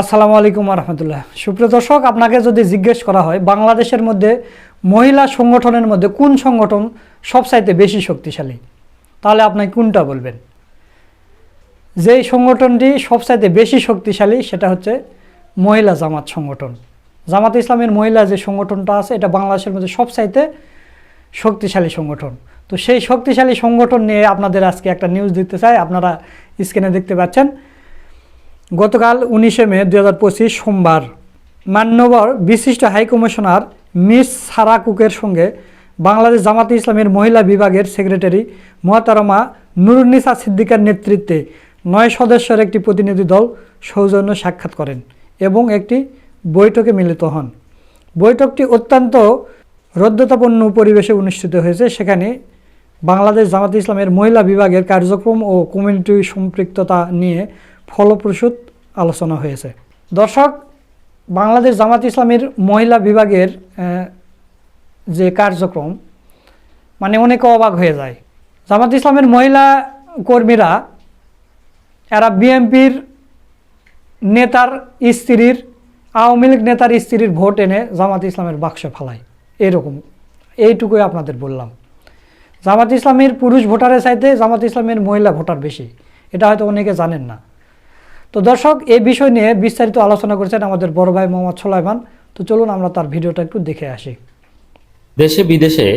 আসসালামু আলাইকুম রহমতুল্লাহ সুপ্রিয় দর্শক, আপনাকে যদি জিজ্ঞেস করা হয়, বাংলাদেশের মধ্যে মহিলা সংগঠনের মধ্যে কোন সংগঠন সবচাইতে বেশি শক্তিশালী? তাহলে আপনি কোনটা বলবেন? যেই সংগঠনটি সবচাইতে বেশি শক্তিশালী, সেটা হচ্ছে মহিলা জামাত সংগঠন। জামাত ইসলামের মহিলা যে সংগঠনটা আছে, এটা বাংলাদেশের মধ্যে সবচাইতে শক্তিশালী সংগঠন। তো সেই শক্তিশালী সংগঠন নিয়ে আপনাদের আজকে একটা নিউজ দিতে চাই। আপনারা স্ক্রিনে দেখতে পাচ্ছেন। গতকাল উনিশে মে দু হাজার পঁচিশ সোমবার মান্যবর বিশিষ্ট হাইকমিশনার মিস সারা কুকের সঙ্গে বাংলাদেশ জামাতে ইসলামের মহিলা বিভাগের সেক্রেটারি মহাতারমা নুরুন্নিসা সিদ্দিকার নেতৃত্বে নয় সদস্যের একটি প্রতিনিধি দল সৌজন্য সাক্ষাৎ করেন এবং একটি বৈঠকে মিলিত হন। বৈঠকটি অত্যন্ত রদ্যতাপূর্ণ পরিবেশে অনুষ্ঠিত হয়েছে। সেখানে বাংলাদেশ জামাত ইসলামের মহিলা বিভাগের কার্যক্রম ও কমিউনিটি সম্পৃক্ততা নিয়ে ফলপ্রসূ আলোচনা হয়েছে। দর্শক, বাংলাদেশ জামাত ইসলামের মহিলা বিভাগের যে কার্যক্রম মানে অনেকে অবাক হয়ে যায়। জামাত ইসলামের মহিলা কর্মীরা, এরা বিএনপির নেতার স্ত্রীর, আওয়ামী লীগ নেতার স্ত্রীর ভোট এনে জামাত ইসলামের বাক্সে ফালায়। এরকম, এইটুকুই আপনাদের বললাম। জামাত ইসলামের পুরুষ ভোটারের চাইতে জামাত ইসলামের মহিলা ভোটার বেশি। এটা হয়তো অনেকে জানেন না। তো দর্শক এই বিষয় নিয়ে বিস্তারিত আলোচনা করেছেন আমাদের বড় ভাই মোহাম্মদ সোলাইমান। তো চলুন আমরা তার ভিডিওটা একটু দেখে আসি। দেশে বিদেশে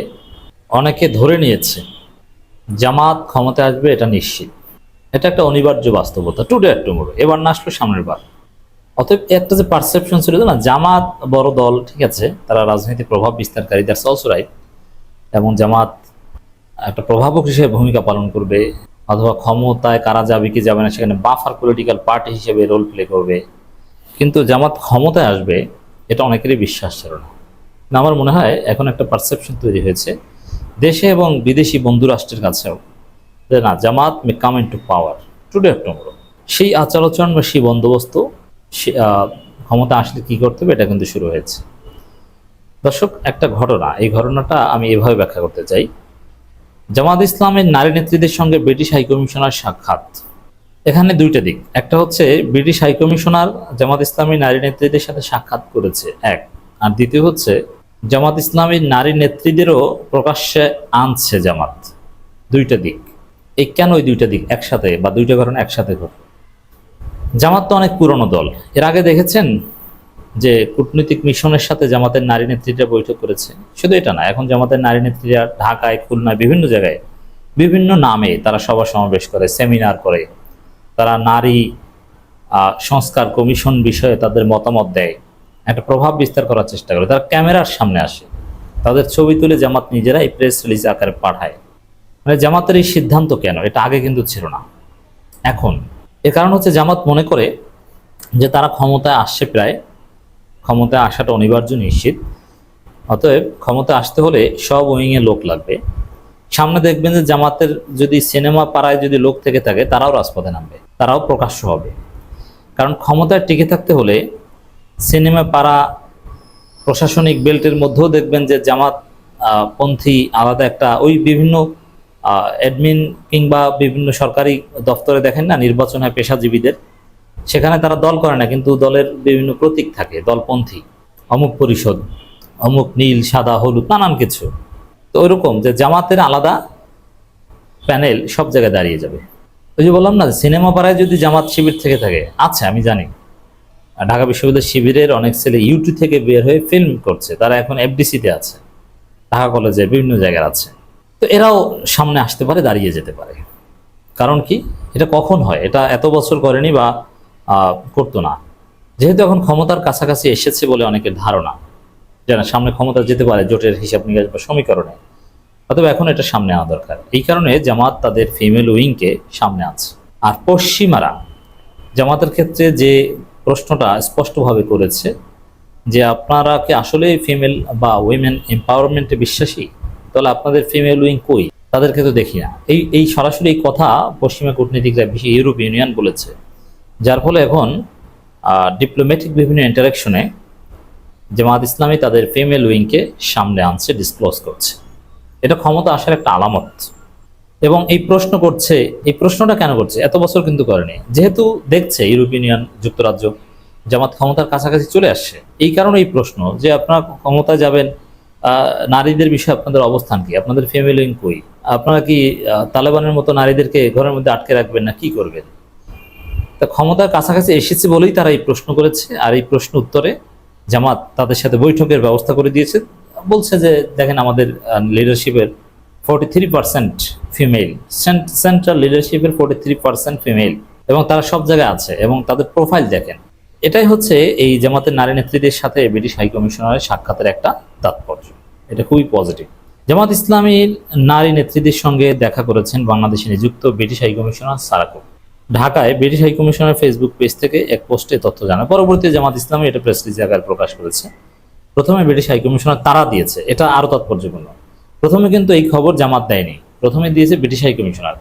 অনেকে ধরে নিয়েছে, জামাত ক্ষমতায় আসবে এটা নিশ্চিত। এটা একটা অনিবার্য বাস্তবতা টুডে আর টুমোরো এবার না আসলো সামনের বার। অতএব একটা যে পারসেপশন ছিল না, জামাত বড় দল, ঠিক আছে, তারা রাজনৈতিক প্রভাব বিস্তারকারী দ্যাটস অলসো রাইট এবং জামাত একটা প্রভাবক হিসেবে ভূমিকা পালন করবে অথবা ক্ষমতায় কারা যাবে, কি যাবে না, সেখানে বাফার পলিটিক্যাল পার্টি হিসেবে রোল প্লে করবে। কিন্তু জামাত ক্ষমতায় আসবে, এটা অনেকেরই বিশ্বাস ছিল না। আমার মনে হয় এখন একটা পারসেপশন তৈরি হয়েছে। দেশে এবং বিদেশি বন্ধু রাষ্ট্রের কাছেও যে না, Jamaat may come in to power today tomorrow সেই আচার-আচরণ বা সেই বন্দোবস্ত ক্ষমতা আসলে কি করতে হবে, এটা কিন্তু শুরু হয়েছে। দর্শক, একটা ঘটনা, এই ঘটনাটা আমি এভাবে ব্যাখ্যা করতে চাই। জামাত ইসলামের নারী নেত্রীদের সঙ্গে ব্রিটিশ হাইকমিশনার সাক্ষাৎ। এখানে দুইটা দিক। একটা হচ্ছে, ব্রিটিশ হাইকমিশনার জামাত ইসলামী নারী নেত্রীদের সাথে সাক্ষাৎ করেছে, এক। আর দ্বিতীয় হচ্ছে, জামাত ইসলামী নারী নেত্রীদেরও প্রকাশ্যে আনছে জামাত। দুইটা দিক। এই কেন ওই দুইটা দিক একসাথে বা দুইটা ঘটনা একসাথে ঘটে জামাত তো অনেক পুরনো দল। এর আগে দেখেছেন যে কূটনৈতিক মিশনের সাথে জামাতের নারী নেত্রীরা বৈঠক করেছে। শুধু এটা না, এখন জামাতের নারী নেত্রীরা ঢাকায়, খুলনায়, বিভিন্ন জায়গায় বিভিন্ন নামে তারা সভা সমাবেশ করে, সেমিনার করে। তারা নারী সংস্কার কমিশন বিষয়ে তাদের মতামত দেয়, একটা প্রভাব বিস্তার করার চেষ্টা করে। তারা ক্যামেরার সামনে আসে। তাদের ছবি তুলে জামাত নিজেরাই প্রেস রিলিজ আকারে পাঠায়। মানে জামাতের এই সিদ্ধান্ত কেন? এটা আগে কিন্তু ছিল না। এখন এর কারণ হচ্ছে জামাত মনে করে যে তারা ক্ষমতায় আসছে প্রায় ক্ষমতায় আসাটা অনিবার্য, নিশ্চিত। অতএব ক্ষমতা আসতে হলে সব উইংয়ে লোক লাগবে। সামনে দেখবেন যে জামাতের যদি সিনেমা পাড়ায় যদি লোক থেকে থাকে, তারাও রাজপথে নামবে, তারাও প্রকাশ্য হবে। কারণ ক্ষমতায় টিকে থাকতে হলে সিনেমা পাড়া, প্রশাসনিক বেল্টের মধ্যেও দেখবেন যে জামাত পন্থী আলাদা একটা, ওই বিভিন্ন অ্যাডমিন কিংবা বিভিন্ন সরকারি দপ্তরে দেখেন না, নির্বাচন হয় পেশাজীবীদের। সেখানে তারা দল করে না, কিন্তু দলের বিভিন্ন প্রতীক থাকে, দলপন্থী, অমুক পরিষদ, অমুক নীল, সাদা, হলুদ, নানান কিছু। তো ওইরকম যে জামাতের আলাদা প্যানেল সব জায়গায় দাঁড়িয়ে যাবে। ওই যে বললাম না, সিনেমা পাড়ায় যদি জামাত শিবির থেকে থাকে আচ্ছা আমি জানি। ঢাকা বিশ্ববিদ্যালয় শিবিরের অনেক ছেলে ইউটিউব থেকে বের হয়ে ফিল্ম করছে, তারা এখন এফডিসিতে আছে, ঢাকা কলেজে বিভিন্ন জায়গায় আছে। তো এরাও সামনে আসতে পারে, দাঁড়িয়ে যেতে পারে। কারণ কি? এটা কখন হয়? এটা এত বছর করেনি বা করতো না। যেহেতু এখন ক্ষমতার কাছাকাছি এসেছে বলে অনেকের ধারণা, যে না, সামনে ক্ষমতা যেতে পারে, জোটের হিসাব নিকাশ বা সমীকরণে। অথবা এখন এটা সামনে আনা দরকার। এই কারণে জামাত তাদের ফিমেল উইংকে সামনে আছে আর পশ্চিমারা, জামাতের ক্ষেত্রে যে প্রশ্নটা স্পষ্টভাবে করেছে, যে আপনারা কি আসলে ফিমেল বা উইমেন এম্পাওয়ারমেন্টে বিশ্বাসী? তাহলে আপনাদের ফিমেল উইং কই? তাদেরকে তো দেখি না। এই এই সরাসরি এই কথা পশ্চিমা কূটনীতিকরা বেশি ইউরোপ ইউনিয়ন বলেছে। যার ফলে এখন ডিপ্লোম্যাটিক বিভিন্ন ইন্টারাকশনে জামাত ইসলামী তাদের ফিমেল উইংকে সামনে আনছে ডিসক্লোজ করছে। এটা ক্ষমতা আসার একটা আলামত। এবং এই প্রশ্ন করছে, এই প্রশ্নটা কেন করছে? এত বছর কিন্তু করেনি। যেহেতু দেখছে ইউরোপ ইউনিয়ন, যুক্তরাজ্য, জামাত ক্ষমতার কাছাকাছি চলে আসছে। এই কারণে এই প্রশ্ন যে আপনারা ক্ষমতায় যাবেন নারীদের বিষয়ে আপনাদের অবস্থান কি? আপনাদের ফ্যামিলি কই? আপনারা কি তালেবানের মতো নারীদেরকে ঘরের মধ্যে আটকে রাখবেন না? কি করবেন? তা ক্ষমতার কাছাকাছি এসেছে বলেই তারা এই প্রশ্ন করেছে, আর এই প্রশ্ন উত্তরে জামাত তাদের সাথে বৈঠকের ব্যবস্থা করে দিয়েছে। বলছে যে, দেখেন আমাদের লিডারশিপের forty three percent female central লিডারশিপের forty three percent female এবং তারা সব জায়গায় আছে, এবং তাদের প্রোফাইল দেখেন। এটাই হচ্ছে এই জামাতের নারী নেত্রীদের সাথে ব্রিটিশ হাই কমিশনারের সাক্ষাতের একটা তাৎপর্য। এটা খুবই পজিটিভ জামাত ইসলামীর নারী নেত্রীদের সঙ্গে দেখা করেছেন বাংলাদেশে নিযুক্ত ব্রিটিশ হাই কমিশনার সারাকুব ঢাকায় British high commissioner Facebook page থেকে এক পোস্টে তথ্য জানায় পরবর্তীতে জামাত ইসলামী এটা প্রেস রিলিজ আকারে প্রকাশ করেছে। প্রথমে ব্রিটিশ হাই কমিশনার তারা দিয়েছে। এটা আরও তাৎপর্যপূর্ণ। প্রথমে কিন্তু এই খবর জামাত দেয়নি। প্রথমে দিয়েছে ব্রিটিশ হাই কমিশনার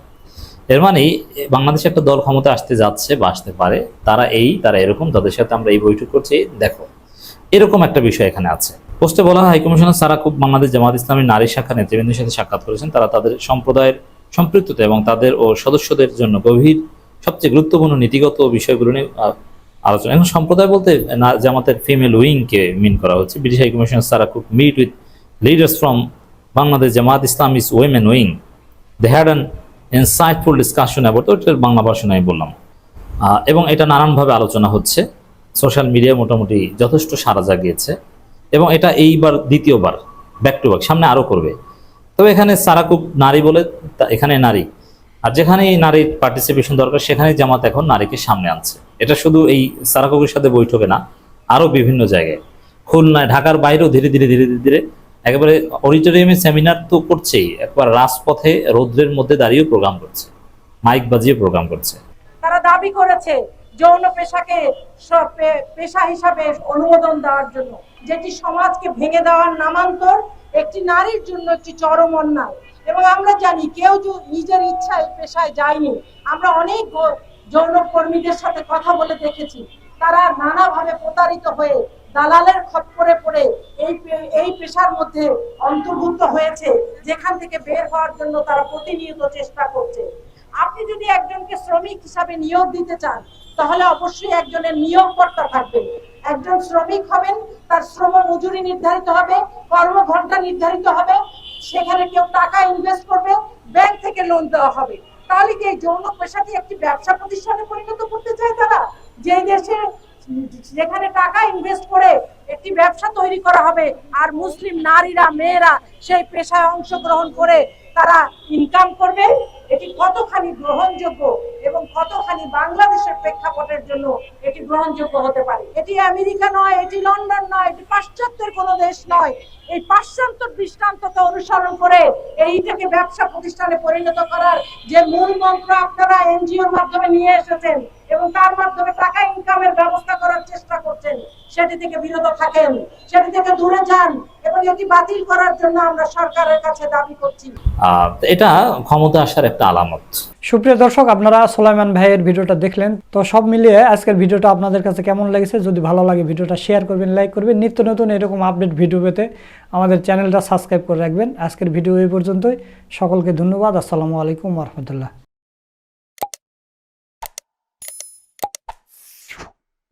এর মানে বাংলাদেশে একটা দল ক্ষমতা আসতে যাচ্ছে বা আসতে পারে, তারা এই, তারা এরকম, তাদের সাথে আমরা এই বৈঠক করছি, দেখো। এরকম একটা বিষয় এখানে আছে। পোস্টে বলা হয় হাই কমিশনার সারা খুব বাংলাদেশ জামাত ইসলামের নারী শাখা নেতৃবৃন্দের সাথে সাক্ষাৎ করেছেন। তারা তাদের সম্প্রদায়ের সম্পৃক্ততা এবং তাদের ও সদস্যদের জন্য গভীর সবচেয়ে গুরুত্বপূর্ণ নীতিগত বিষয়গুলো নিয়ে আলোচনা। এখন সম্প্রদায় বলতে, না- জামাতের ফিমেল উইংকে মিন করা হচ্ছে। British high commissioner Sarah Cook meet with leaders from Bangladesh Jamaat Islam is women wing they had an insightful discussion about ওইটার বাংলা ভাষণ আমি বললাম। এবং এটা নানানভাবে আলোচনা হচ্ছে। সোশ্যাল মিডিয়ায় মোটামুটি যথেষ্ট সারা জাগিয়েছে। এবং এটা এইবার দ্বিতীয়বার ব্যাক টু ব্যাক সামনে আরও করবে। তবে এখানে সারাকুক নারী বলে এখানে নারী। আর যেখানেই নারীর পার্টিসিপেশন দরকার, সেখানেই জামাত এখন নারীকে সামনে আনছে। এটা শুধু এই সারাকুকের সাথে বৈঠকে না আরও বিভিন্ন জায়গায়। খুলনায়, ঢাকার বাইরেও ধীরে ধীরে ধীরে ধীরে ধীরে একেবারে অডিটোরিয়ামে সেমিনার তো করছেই, একবার রাজপথে রৌদ্রের মধ্যে দাঁড়িয়েও প্রোগ্রাম করছে, মাইক বাজিয়ে প্রোগ্রাম করছে। তারা দাবি করেছে যৌন পেশাকে পেশা হিসাবে অনুমোদন দেওয়ার জন্য। যেটি সমাজকে ভেঙে দেওয়ার নামান্তর একটি নারীর জন্য একটি চরম অন্যায়। এবং আমরা জানি কেউ নিজের ইচ্ছায় পেশায় যায়নি, আমরা অনেক যৌন কর্মীদের সাথে কথা বলে দেখেছি। তারা নানাভাবে প্রতারিত হয়ে দালালের খপ্পরে পড়ে এই এই পেশার মধ্যে অন্তর্ভুক্ত হয়েছে, যেখান থেকে বের হওয়ার জন্য তারা প্রতিনিয়ত চেষ্টা করছে। আপনি যদি একজনকে শ্রমিক হিসাবে নিয়োগ দিতে চান, তাহলে অবশ্যই একজনের নিয়োগকর্তা থাকবে একজন শ্রমিক হবেন, তার শ্রম মজুরি নির্ধারিত হবে কর্মঘন্টা নির্ধারিত হবে সেখানে কেউ টাকা ইনভেস্ট করবে ব্যাংক থেকে লোন দেওয়া হবে। তাহলে কি এই যৌন পেশাটি একটি ব্যবসা প্রতিষ্ঠানে পরিণত করতে চায় তারা? যে দেশে যেখানে টাকা ইনভেস্ট করে একটি ব্যবসা তৈরি করা হবে, আর মুসলিম নারীরা, মেয়েরা সেই পেশায় অংশগ্রহণ করে তারা ইনকাম করবে, এটি কতখানি গ্রহণযোগ্য? এবং কতখানি বাংলাদেশের প্রেক্ষাপটের জন্য এটি গ্রহণযোগ্য হতে পারে। এটি আমেরিকা নয়, এটি লন্ডন নয়, এটি পাশ্চাত্যের কোনো দেশ নয়। এই পাশ্চাত্য দৃষ্টান্তকে অনুসরণ করে এইটাকে ব্যবসা প্রতিষ্ঠানে পরিণত করার যে মূল মন্ত্র আপনারা এনজিওর মাধ্যমে নিয়ে এসেছেন এবং তার মাধ্যমে টাকা ইনকামের ব্যবস্থা করার চেষ্টা করছেন। সেটি থেকে বিরত থাকেন সেটি থেকে দূরে যান এবং এটি বাতিল করার জন্য আমরা সরকারের কাছে দাবি করছি। এটা ক্ষমতা আসার একটা আলামত। সুপ্রিয় দর্শক আপনারা সোলাইমান ভাইয়ের ভিডিওটা দেখলেন। তো সব মিলিয়ে আজকের ভিডিওটা আপনাদের কাছে কেমন লেগেছে? যদি ভালো লাগে ভিডিওটা শেয়ার করবেন লাইক করবেন। নিত্য নতুন এরকম আপডেট ভিডিও পেতে আমাদের চ্যানেলটা সাবস্ক্রাইব করে রাখবেন। আজকের ভিডিও এই পর্যন্তই। সকলকে ধন্যবাদ। আসসালামু আলাইকুম রহমতুল্লাহ।